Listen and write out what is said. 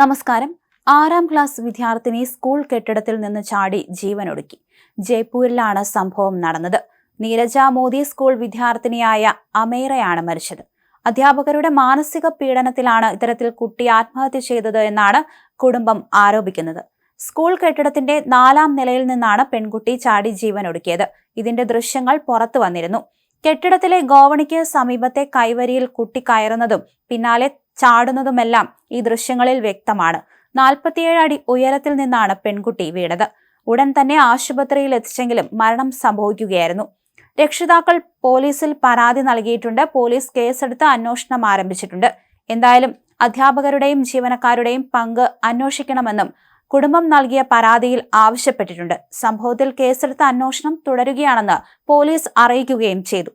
നമസ്കാരം. ആറാം ക്ലാസ് വിദ്യാർത്ഥിനി സ്കൂൾ കെട്ടിടത്തിൽ നിന്ന് ചാടി ജീവനൊടുക്കി. ജയ്പൂരിലാണ് സംഭവം നടന്നത്. നീരജ മോദി സ്കൂൾ വിദ്യാർത്ഥിനിയായ അമേറയാണ് മരിച്ചത്. അധ്യാപകരുടെ മാനസിക പീഡനത്തിലാണ് ഇത്തരത്തിൽ കുട്ടി ആത്മഹത്യ ചെയ്തത് എന്നാണ് കുടുംബം ആരോപിക്കുന്നത്. സ്കൂൾ കെട്ടിടത്തിന്റെ നാലാം നിലയിൽ നിന്നാണ് പെൺകുട്ടി ചാടി ജീവനൊടുക്കിയത്. ഇതിന്റെ ദൃശ്യങ്ങൾ പുറത്തു വന്നിരുന്നു. കെട്ടിടത്തിലെ ഗോവണിക്ക് സമീപത്തെ കൈവരിയിൽ കുട്ടി കയറുന്നതും പിന്നാലെ ചാടുന്നതുമെല്ലാം ഈ ദൃശ്യങ്ങളിൽ വ്യക്തമാണ്. നാൽപ്പത്തിയേഴ് അടി ഉയരത്തിൽ നിന്നാണ് പെൺകുട്ടി വീണത്. ഉടൻ തന്നെ ആശുപത്രിയിൽ എത്തിച്ചെങ്കിലും മരണം സംഭവിക്കുകയായിരുന്നു. രക്ഷിതാക്കൾ പോലീസിൽ പരാതി നൽകിയിട്ടുണ്ട്. പോലീസ് കേസെടുത്ത് അന്വേഷണം ആരംഭിച്ചിട്ടുണ്ട്. എന്തായാലും അധ്യാപകരുടെയും ജീവനക്കാരുടെയും പങ്ക് അന്വേഷിക്കണമെന്നും കുടുംബം നൽകിയ പരാതിയിൽ ആവശ്യപ്പെട്ടിട്ടുണ്ട്. സംഭവത്തിൽ കേസെടുത്ത് അന്വേഷണം തുടരുകയാണെന്ന് പോലീസ് അറിയിക്കുകയും ചെയ്തു.